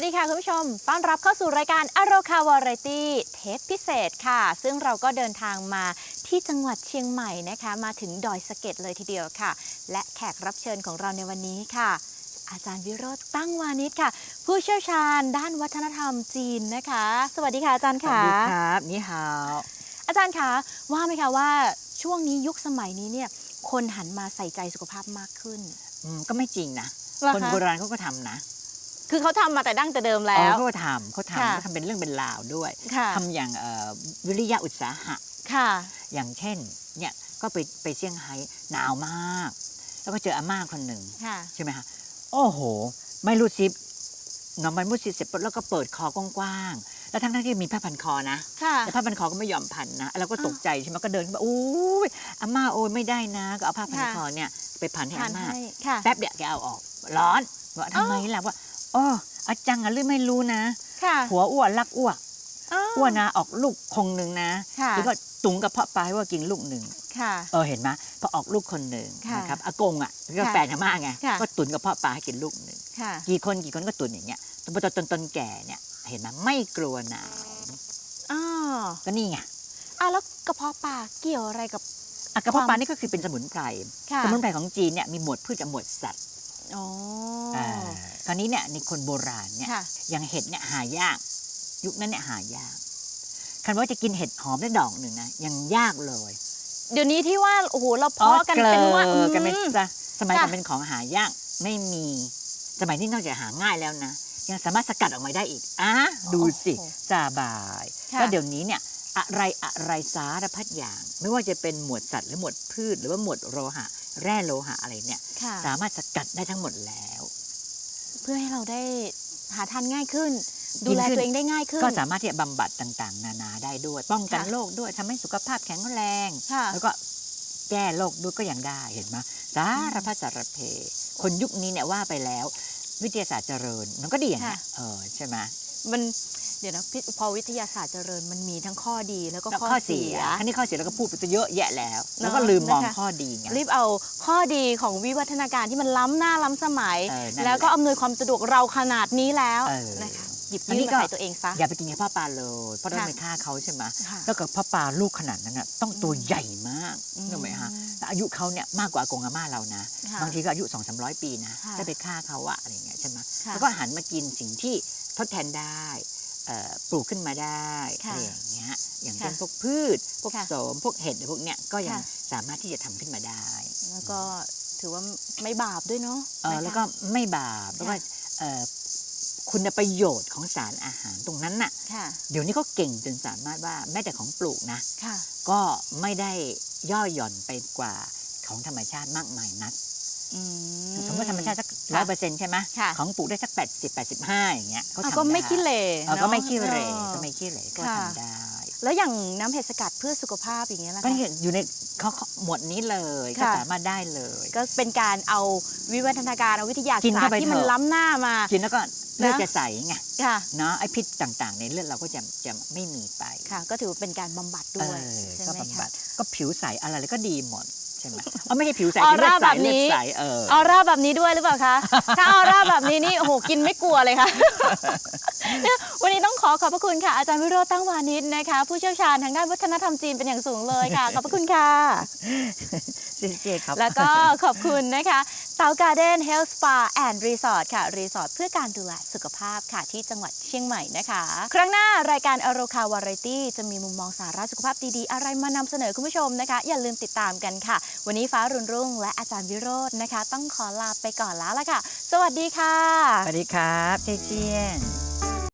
วัสดีค่ะคุณผู้ชม ต้อนรับเข้าสู่รายการอโรคาวาไรตี้เทปพิเศษค่ะ ซึ่งเราก็เดินทางมาที่จังหวัดเชียงใหม่นะคะ มาถึงดอยสะเก็ดเลยทีเดียวค่ะ และแขกรับเชิญของเราในวันนี้ค่ะ อาจารย์วิโรจน์ตั้งวานิชค่ะ ผู้เชี่ยวชาญด้านวัฒนธรรมจีนนะคะ สวัสดีค่ะอาจารย์สวัค่ะสดีครับนี่ฮาวอาจารย์คะว่าไหมคะว่าช่วงนี้ยุคสมัยนี้เนี่ยคนหันมาใส่ใจสุขภาพมากขึ้นอืมก็ไม่จริงนะเหรอคนคะโบราณเขาก็ทำนะ คือเขาทำมาแต่ดั้งแต่เดิมอ๋แล้อว เขาก็ทำเขาค่ะทำเขาทำเป็นเรื่องเป็นราวด้วยค่ะ ทำอย่างเอ่อวิริยะอุตสาหะ ค่ะ อย่างเช่นเนี่ยก็ไปไปเซี่ยงไฮ้หนาวมาก แล้วก็เจออาม่าคนหนึ่งค่ะ ใช่ไหมคะโอ้โห ไม่รู้ซิปนอนมันมุดซิปเสร็จปุ๊บแล้วก็เปิดคอกว้างๆแล้วทั้งทั้งๆที่มีผ้าพันคอนะ ค่ะ แต่ผ้าพันคอก็ไม่ยอมพันนะเราก็ตกใจใช่ไหมก็เดินขึ้นมาอู้ยอาม่าโอยไม่ได้นะ ก็เอาผ้าพันค่ะ คอเนี่ยไปพันให้ทาอานม่าให้ ค่ะ แป๊บเดียวแกเอาออก ร้อนว่าทำไมล่ะว่า อ๋ออาจังอะหรือไม่รู้นะค่ะผัวอ้วนรักอ้วกอ้าวอ้วนนะออกลูกคงหนึ่งนะค่ะแล้วก็ตุงกระเพาะปลาให้ว่ากินลูกหนึ่งค่ะ เออเห็นไหมพอออกลูกคนหนึ่งค่ะนะครับอากงอะก็ค่ะแฟนอาม่าไงค่ะ ก็ตุนกระเพาะปลาให้กินลูกหนึ่งค่ะ กี่คนกี่คนก็ตุนอย่างเงี้ยจนจนจนแก่เนี่ยเห็นไหมไม่กลัวหนาวอ้าวก็นี่ไงอะแล้วกระเพาะปลาเกี่ยวอะไรกับ อะกระเพาะปลานี่ก็คือเป็นสมุนไพรค่ะ สมุนไพรของจีนเนี่ยมีหมวดพืชกับหมวดสัตว์ อ๋ออ่าคราวนี้เนี่ยในคนโบราณเนี่ยค่ะอย่างเห็ดเนี่ยหายาก ยุคนั้นเนี่ยหายากคันว่าจะกินเห็ดหอมได้ดอกหนึ่งนะยังยากเลยเดี๋ยวนี้ที่ว่าโอ้โหเราเพาะกันเป็นว่าเกลอกันเป็นอืมซะสมัยค่ะก่อนเป็นของหายากไม่มี สมัยนี้นอกจากหาง่ายแล้วนะ ยังสามารถสกัดออกมาได้อีกอะดูสิโอ้โหสบายค่ะแล้วเดี๋ยวนี้เนี่ยอะไรอะไรสารพัดอย่าง ไม่ว่าจะเป็นหมวดสัตว์หรือหมวดพืชหรือว่าหมวดโลหะ แร่โลหะอะไรเนี่ย ค่ะ สามารถสกัดได้ทั้งหมดแล้ว เพื่อให้เราได้หาทานง่ายขึ้นกินดูแลขึ้นตัวเองได้ง่ายขึ้น ก็สามารถที่จะบำบัดต่างๆ นานาได้ด้วย ป้องกันค่ะ โรคด้วยทำให้สุขภาพแข็งแรง ค่ะ แล้วก็แก้โรคด้วยก็ยังได้เห็นไหมสารพัดสารเพคนยุคนี้เนี่ยว่าไปแล้ว วิทยาศาสตร์เจริญมันก็ดีอย่างนี้ค่ะนเออใช่ไหม มัน เดี๋ยวนะพี่พอวิทยาศาสตร์เจริญมันมีทั้งข้อดีแล้วก็แล้วข้อข้อเสีเสียย อันนี้ข้อเสียเราก็พูดไปเยอะแยะแล้ว แล้วก็เนอะลืมมองนะคะ ข้อดีไง รีบเอาข้อดีของวิวัฒนาการที่มันล้ำหน้าล้ำสมัย เออนั่นแล้วก็หะอำนวยความสะดวกเราขนาดนี้แล้วเออนะคะหยิบอันนี้ยื่นก็ มาใส่ตัวเองซะ อย่าไปกินกระเพาะปลาเลยเพราะเราค่ะไปฆ่าเขาใช่ไหมค่ะ แล้วกับพ่อปลาลูกขนาดนั้นน่ะต้องตัวใหญ่มากอืมนึกไหมฮะแต่อายุเขาเนี่ยมากกว่าอากงอาม่าเรานะค่ะบางทีก็อายุ2 3 0 0 ปีนะค่ะได้ไปฆ่าเขาอะอะไรอย่างเงี้ยใช่ไหมค่ะ แล้วก็หันมากินสิ่งที่ทดแทนได้เอ่อ ปลูกขึ้นมาได้ค่ะอะไรอย่างเงี้ยอย่างเช่นค่ะพวกพืช พวกค่ะโสมพวกเห็ดหรือพวกเนี้ยก็ยังค่ะสามารถที่จะทำขึ้นมาได้ แล้วก็ถือว่าไม่บาปด้วยเนาะเออนะคะแล้วก็ไม่บาปแล้วก็ค่ะเอ่อคุณประโยชน์ของสารอาหารตรงนั้นน่ะค่ะ เดี๋ยวนี้เขาเก่งจนสามารถว่าแม้แต่ของปลูกนะค่ะก็ไม่ได้ย่อหย่อนไปกว่าของธรรมชาติมากมายนัก อืสมมติธรรมชาติสักร้อยเปอร์เซ็นต์ใช่ไหมค่ะ ของปลูกได้สักแปดสิบแปดสิบห้าอย่างเงี้ยเขาอะทำก็ไม่ด้ขี้เหร่เออเนอะก็ไม่ขี้เหร่ออก็ไม่ขี้เหร่ก็ค่ะ ทำได้ แล้วอย่างน้ำเห็ดสกัดเพื่อสุขภาพอย่างเงี้ยล่ะก็คะนี่อยู่ในเขาหมวดนี้เลยก็ค่ะ สามารถได้เลย ก็เป็นการเอาวิวัฒนาการเอาวิทยากินศาสตเข้าร์ไปที่มันเถอะ ล้ำหน้ามา กินแล้วก็เลือดจะใสไงค่ะเนาะไอพิษต่างๆ ในเลือดเราก็จะจะไม่มีไปค่ะ ก็ถือว่าเป็นการบำบัดเอด้วยอใช่ก็ไหมบำบัคะดก็ผิวใสอะไรเลยก็ดีหมด ใช่ไหมเอาไม่ใช่ผิวใสออคือเลือร่าดใสแบบนี้เลือดใสเออออร่าแบบนี้ด้วยหรือเปล่าคะถ้าออร่าแบบนี้นี่โอ้โหกินไม่กลัวเลยค่ะวันนี้ต้องขอขอบพระคุณค่ะ อาจารย์วิโรจน์ตั้งวานิชนะคะ ผู้เชี่ยวชาญทางด้านวัฒนธรรมจีนเป็นอย่างสูงเลยค่ะ ขอบพระคุณค่ะเจ๊เจ๊ครับแล้วก็ขอบคุณนะคะ เตาการ์เด้นเฮลส์สปาแอนด์รีสอร์ทค่ะ รีสอร์ทเพื่อการดูแลสุขภาพค่ะที่จังหวัดเชียงใหม่นะคะ ครั้งหน้ารายการอโรคาวาไรตี้จะมีมุมมองสาระสุขภาพดีๆ อะไรมานำเสนอคุณผู้ชมนะคะ อย่าลืมติดตามกันค่ะ วันนี้ฟ้ารุ่นรุ่ง และอาจารย์วิโรจน์นะคะ ต้องขอลาไปก่อนแล้วละค่ะ สวัสดีค่ะ สวัสดีครับเจเจียน